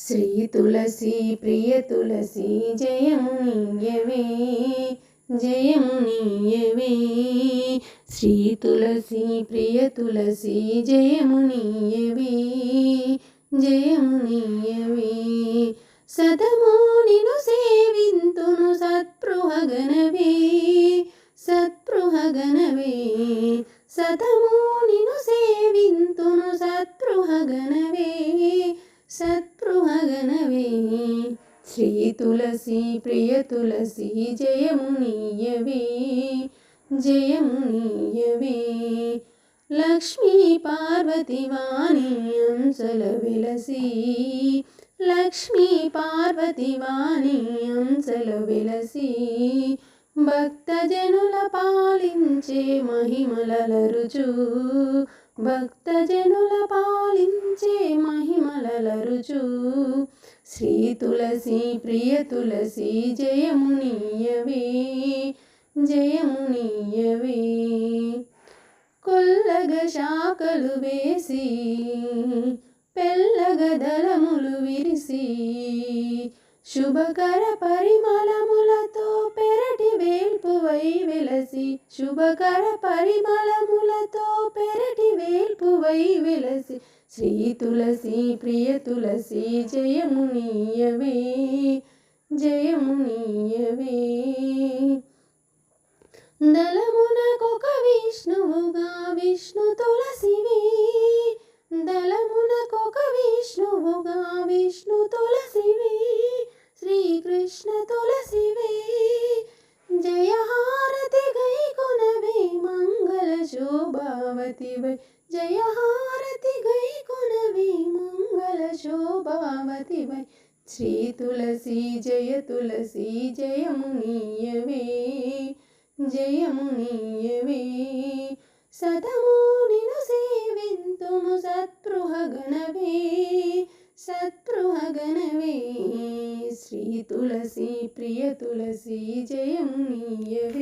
శ్రీ తులసి ప్రియ తులసి జయము నీయవే జయము నీయవే శ్రీ తులసి ప్రియ తులసి జయము నీయవే జయము నీయవే సదము నిను సేవింతును సత్పృహగనవే సత్పృహగనవే సతము నిను సేవింతును సత్పృహగనవే శ్రీ తులసి ప్రియ తులసి జయము నీయవే లక్ష్మీ పార్వతి వాణి అంశల విలసి లక్ష్మీ పార్వతి వాణి అంశల విలసి. భక్తజనుల పాలించే మహిమలరుచు భక్తజనుల పాలించే మహిమలరుచు శ్రీ తులసి ప్రియ తులసి జయమునీయవే జయమునీయవే. కొల్లగ శాఖలు వేసి పెళ్ళగ దళములు విరిసి శుభకర పరిమళములతో పెరటి వేల్పువై వెలసి. శుభకర పరిమళములతో పెరటి వేల్పువై వెలసి. శ్రీ తులసి ప్రియ తులసి జయమునీయవే జయమునీయవే దళమునకొక విష్ణువుగా విష్ణు తులసివే శోభావతి వై. జయహారతి గై గైకొనవే మంగళ శోభావతి వై. శ్రీ తులసి జయ తులసి జయమునీయవే జయమునీయవే సతము నిను సేవింతుము సత్పృహగణవే సత్పృహగణవే శ్రీ తులసి ప్రియ తులసి జయమునీయవే